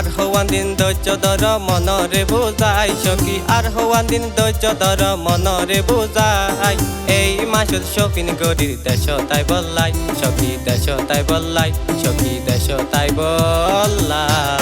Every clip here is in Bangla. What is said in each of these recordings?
আর হওয়ান দিন ধৈর্য ধর, মনরে বুঝাই সখী। আর হওয়ান দিন ধৈর্য ধর, মনরে বুঝাই। এই মাসুদ শৌখিন গরির দেশ তাই বললাই সখী দেশ তাই বললাই সখী দেশ তাই বললাই।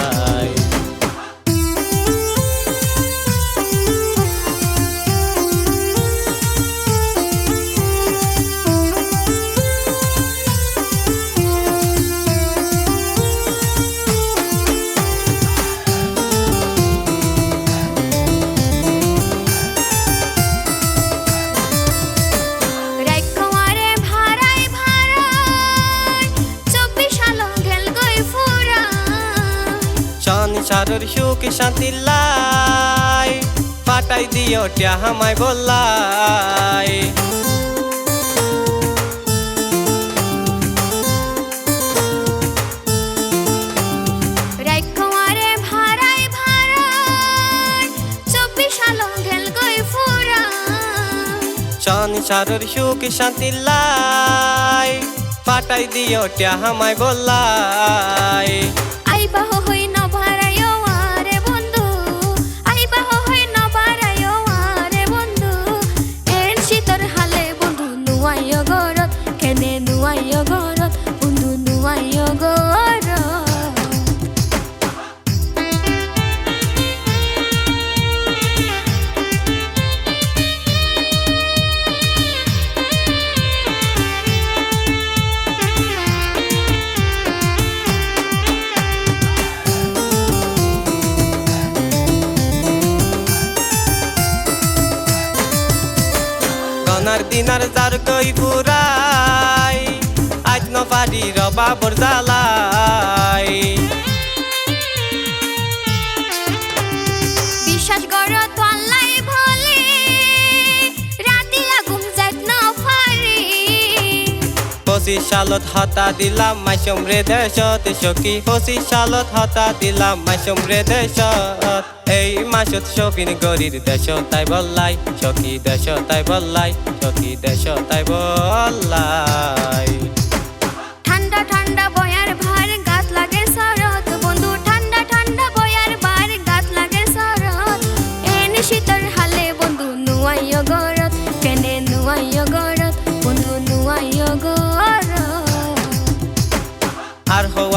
সারুর সুখ শান্তি লাই। পাটাই দিও টিয়া হামাই বললাই। রাইকুমারে ভাড়াই ভাড়াই চব্বিশ সাল গেল গই ফুরা শনি সারুর সুখ শান্তি লাই পাটাই দিও টিয়া হামাই বললাই। গনার দিনার যার কই পুরাই আজ ন পারি রবা বরজালাই পঁচিশ সালত হতা দিলাম মাইসম রে দেশত। সখী পঁচিশ সালত হতা দিলাম মাইসম রে দেশত। এই মাসত শৌখিন গরির দেশ তাই বললাই, সখী দেশ তাই বললাই, সখী দেশ তাই বললাই। ঠান্ডা শীতর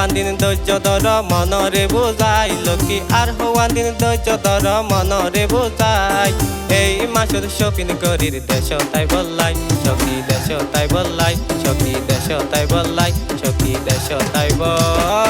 হওয়ান দিন ধৈর্য ধর মনরে বোঝাই লক্ষ্মী আর হওয়ান দিন ধৈর্য ধর মনরে বোঝাই। এই মাসের শৌখিন করির দেশ তাই বললাই, সখী দেশ তাই বললাই, সখী দেশ তাই বললাই, সখী দেশ তাই বললাই।